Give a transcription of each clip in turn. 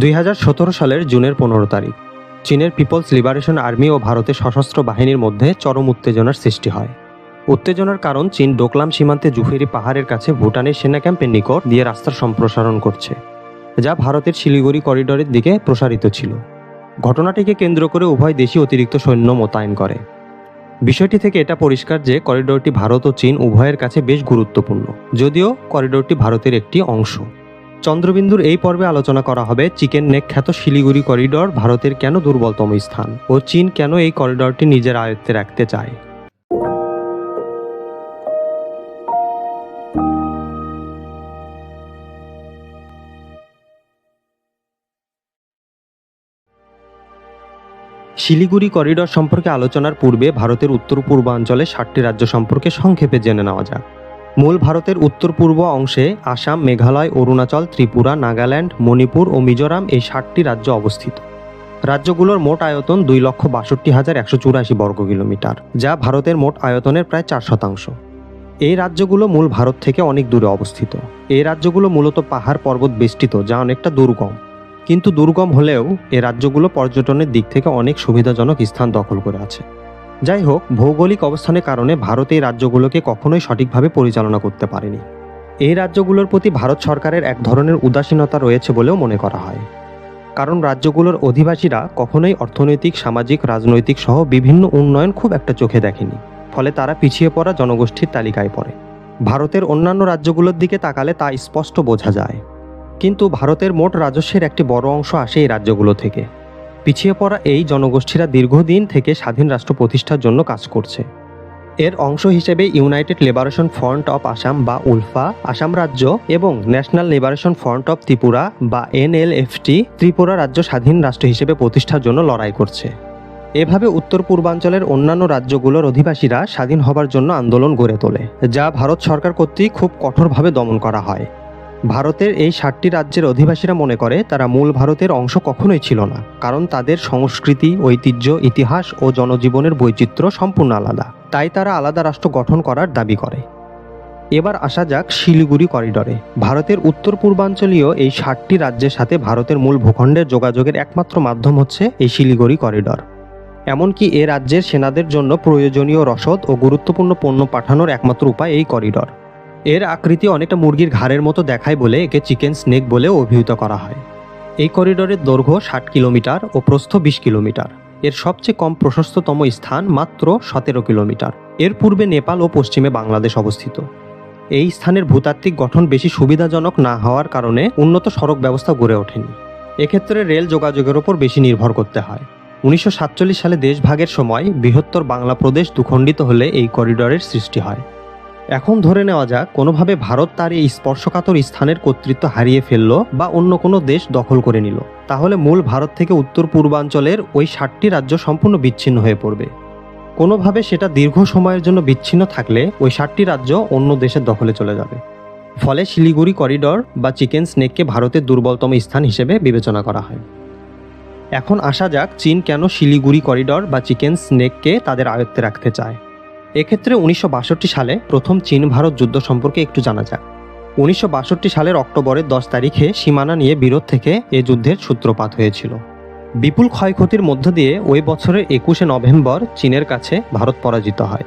দুই হাজার সতেরো সালের জুনের পনেরো তারিখ, চীনের পিপলস লিবারেশন আর্মি ও ভারতের সশস্ত্র বাহিনীর মধ্যে চরম উত্তেজনার সৃষ্টি হয়। উত্তেজনার কারণ চীন ডোকলাম সীমান্তে জুফেরি পাহাড়ের কাছে ভুটানের সেনা ক্যাম্পের নিকট দিয়ে রাস্তার সম্প্রসারণ করছে, যা ভারতের শিলিগুড়ি করিডোরের দিকে প্রসারিত ছিল। ঘটনাটিকে কেন্দ্র করে উভয় দেশই অতিরিক্ত সৈন্য মোতায়েন করে। বিষয়টি থেকে এটা পরিষ্কার যে করিডোরটি ভারত ও চীন উভয়ের কাছে বেশ গুরুত্বপূর্ণ, যদিও করিডোরটি ভারতের একটি অংশ। চন্দ্রবিন্দুর এই পর্বে আলোচনা করা হবে চিকেন নেক খ্যাত শিলিগুড়ি করিডর, ভারতের কেন দুর্বলতম স্থান ও চীন কেন এই করিডোরটি নিজের আয়ত্তে রাখতে চায়। শিলিগুড়ি করিডোর সম্পর্কে আলোচনার পূর্বে ভারতের উত্তর পূর্বাঞ্চলে ষাটটি রাজ্য সম্পর্কে সংক্ষেপে জেনে নেওয়া যাক। মূল ভারতের উত্তর পূর্ব অংশে আসাম, মেঘালয়, অরুণাচল, ত্রিপুরা, নাগাল্যান্ড, মণিপুর ও মিজোরাম এই ষাটটি রাজ্য অবস্থিত। রাজ্যগুলোর মোট আয়তন দুই লক্ষ বাষট্টি হাজার একশো চুরাশি বর্গ কিলোমিটার, যা ভারতের মোট আয়তনের প্রায় চার শতাংশ। এই রাজ্যগুলো মূল ভারত থেকে অনেক দূরে অবস্থিত। এই রাজ্যগুলো মূলত পাহাড় পর্বত বেষ্টিত, যা অনেকটা দুর্গম। কিন্তু দুর্গম হলেও এ রাজ্যগুলো পর্যটনের দিক থেকে অনেক সুবিধাজনক স্থান দখল করে আছে। যাই হোক, ভৌগোলিক অবস্থানের কারণে ভারত এই রাজ্যগুলোকে কখনোই সঠিকভাবে পরিচালনা করতে পারেনি। এই রাজ্যগুলোর প্রতি ভারত সরকারের এক ধরনের উদাসীনতা রয়েছে বলেও মনে করা হয়। কারণ রাজ্যগুলোর অধিবাসীরা কখনোই অর্থনৈতিক, সামাজিক, রাজনৈতিক সহ বিভিন্ন উন্নয়ন খুব একটা চোখে দেখেনি। ফলে তারা পিছিয়ে পড়া জনগোষ্ঠীর তালিকায় পড়ে। ভারতের অন্যান্য রাজ্যগুলোর দিকে তাকালে তা স্পষ্ট বোঝা যায়। কিন্তু ভারতের মোট রাজস্বের একটি বড় অংশ আসে এই রাজ্যগুলো থেকে। পিছিয়ে পড়া এই জনগোষ্ঠীরা দীর্ঘদিন থেকে স্বাধীন রাষ্ট্র প্রতিষ্ঠার জন্য কাজ করছে। এর অংশ হিসেবে United Liberation Front of Assam বা উলফা, আসাম রাজ্য এবং National Liberation Front of Tripura বা এনএলএফটি ত্রিপুরা রাজ্য স্বাধীন রাষ্ট্র হিসেবে প্রতিষ্ঠার জন্য লড়াই করছে। এভাবে উত্তর পূর্বাঞ্চলের অন্যান্য রাজ্যগুলোর অধিবাসীরা স্বাধীন হবার জন্য আন্দোলন গড়ে তোলে, যা ভারত সরকার কর্তৃক খুব কঠোরভাবে দমন করা হয়। ভারতের এই ষাটটি রাজ্যের অধিবাসীরা মনে করে, তারা মূল ভারতের অংশ কখনোই ছিল না, কারণ তাদের সংস্কৃতি, ঐতিহ্য, ইতিহাস ও জনজীবনের বৈচিত্র্য সম্পূর্ণ আলাদা। তাই তারা আলাদা রাষ্ট্র গঠন করার দাবি করে। এবার আসা যাক শিলিগুড়ি করিডরে। ভারতের উত্তর পূর্বাঞ্চলীয় এই ষাটটি রাজ্যের সাথে ভারতের মূল ভূখণ্ডের যোগাযোগের একমাত্র মাধ্যম হচ্ছে এই শিলিগুড়ি করিডর। এমনকি এ রাজ্যের সেনাদের জন্য প্রয়োজনীয় রসদ ও গুরুত্বপূর্ণ পণ্য পাঠানোর একমাত্র উপায় এই করিডর। এর আকৃতি অনেকটা মুরগির ঘাড়ের মতো দেখায় বলে একে চিকেন স্নেক বলেও অভিহিত করা হয়। এই করিডোরের দৈর্ঘ্য ষাট কিলোমিটার ও প্রস্থ বিশ কিলোমিটার। এর সবচেয়ে কম প্রশস্ততম স্থান মাত্র সতেরো কিলোমিটার। এর পূর্বে নেপাল ও পশ্চিমে বাংলাদেশ অবস্থিত। এই স্থানের ভূতাত্ত্বিক গঠন বেশি সুবিধাজনক না হওয়ার কারণে উন্নত সড়ক ব্যবস্থা গড়ে ওঠেনি। এক্ষেত্রে রেল যোগাযোগের ওপর বেশি নির্ভর করতে হয়। উনিশশো সাতচল্লিশ সালে দেশভাগের সময় বৃহত্তর বাংলা প্রদেশ দুখণ্ডিত হলে এই করিডোরের সৃষ্টি হয়। এখন ধরে নেওয়া যাক, কোনোভাবে ভারত তার এই স্পর্শকাতর স্থানের কর্তৃত্ব হারিয়ে ফেলল বা অন্য কোনো দেশ দখল করে নিল। তাহলে মূল ভারত থেকে উত্তর পূর্বাঞ্চলের ওই ষাটটি রাজ্য সম্পূর্ণ বিচ্ছিন্ন হয়ে পড়বে। কোনোভাবে সেটা দীর্ঘ সময়ের জন্য বিচ্ছিন্ন থাকলে ওই ষাটটি রাজ্য অন্য দেশের দখলে চলে যাবে। ফলে শিলিগুড়ি করিডর বা চিকেন স্নেককে ভারতের দুর্বলতম স্থান হিসেবে বিবেচনা করা হয়। এখন আসা যাক, চীন কেন শিলিগুড়ি করিডর বা চিকেন স্নেককে তাদের আয়ত্তে রাখতে চায়। এক্ষেত্রে উনিশশো বাষট্টি সালে প্রথম চীন ভারত যুদ্ধ সম্পর্কে একটু জানা যাক। উনিশশো বাষট্টি সালের অক্টোবরের দশ তারিখে সীমানা নিয়ে বিরোধ থেকে এ যুদ্ধের সূত্রপাত হয়েছিল। বিপুল ক্ষয়ক্ষতির মধ্য দিয়ে ওই বছরের একুশে নভেম্বর চীনের কাছে ভারত পরাজিত হয়।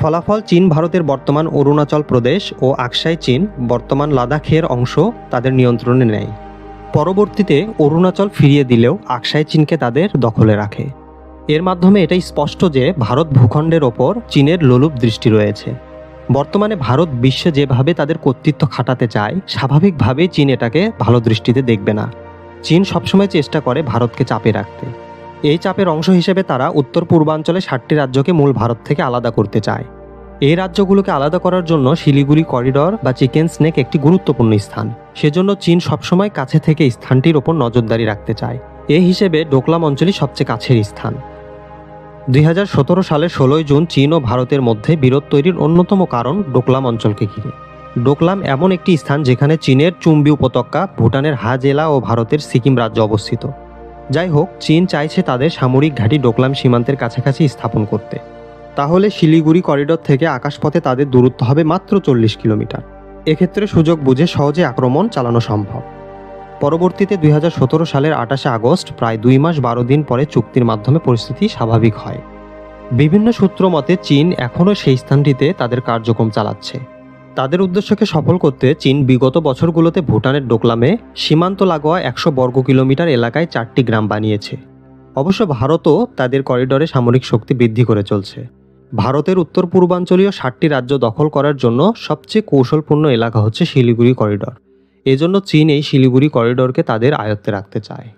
ফলাফল চীন ভারতের বর্তমান অরুণাচল প্রদেশ ও আকসাই চীন বর্তমান লাদাখের অংশ তাদের নিয়ন্ত্রণে নেয়। পরবর্তীতে অরুণাচল ফিরিয়ে দিলেও আকসাই চীনকে তাদের দখলে রাখে। এর মাধ্যমে এটাই স্পষ্ট যে ভারত ভূখণ্ডের ওপর চীনের লোলুপ দৃষ্টি রয়েছে। বর্তমানে ভারত বিশ্বে যেভাবে তাদের কর্তৃত্ব খাটাতে চায়, স্বাভাবিকভাবে চীন এটাকে ভালো দৃষ্টিতে দেখবে না। চীন সবসময় চেষ্টা করে ভারতকে চাপে রাখতে। এই চাপের অংশ হিসেবে তারা উত্তর পূর্বাঞ্চলে ষাটটি রাজ্যকে মূল ভারত থেকে আলাদা করতে চায়। এই রাজ্যগুলোকে আলাদা করার জন্য শিলিগুড়ি করিডর বা চিকেন স্নেক একটি গুরুত্বপূর্ণ স্থান। সেজন্য চীন সবসময় কাছে থেকে স্থানটির ওপর নজরদারি রাখতে চায়। এ হিসেবে ডোকলাম অঞ্চলই সবচেয়ে কাছের স্থান। দুই হাজার সতেরো সালের ষোলোই জুন চীন ও ভারতের মধ্যে বিরোধ তৈরির অন্যতম কারণ ডোকলাম অঞ্চলকে ঘিরে। ডোকলাম এমন একটি স্থান যেখানে চীনের চুম্বি উপত্যকা, ভুটানের হা জেলা ও ভারতের সিকিম রাজ্য অবস্থিত। যাই হোক, চীন চাইছে তাদের সামরিক ঘাঁটি ডোকলাম সীমান্তের কাছাকাছি স্থাপন করতে। তাহলে শিলিগুড়ি করিডোর থেকে আকাশপথে তাদের দূরত্ব হবে মাত্র চল্লিশ কিলোমিটার। এক্ষেত্রে সুযোগ বুঝে সহজে আক্রমণ চালানো সম্ভব। পরবর্তীতে দুই হাজার সতেরো সালের আঠাশে আগস্ট প্রায় দুই মাস বারো দিন পরে চুক্তির মাধ্যমে পরিস্থিতি স্বাভাবিক হয়। বিভিন্ন সূত্র মতে চীন এখনও সেই স্থানটিতে তাদের কার্যক্রম চালাচ্ছে। তাদের উদ্দেশ্যকে সফল করতে চীন বিগত বছরগুলোতে ভুটানের ডোকলামে সীমান্ত লাগোয়া একশো বর্গ কিলোমিটার এলাকায় চারটি গ্রাম বানিয়েছে। অবশ্য ভারতও তাদের করিডরে সামরিক শক্তি বৃদ্ধি করে চলছে। ভারতের উত্তর পূর্বাঞ্চলীয় ষাটটি রাজ্য দখল করার জন্য সবচেয়ে কৌশলপূর্ণ এলাকা হচ্ছে শিলিগুড়ি করিডর। এজন্য চীন এই শিলিগুড়ি করিডোরকে তাদের আয়ত্তে রাখতে চায়।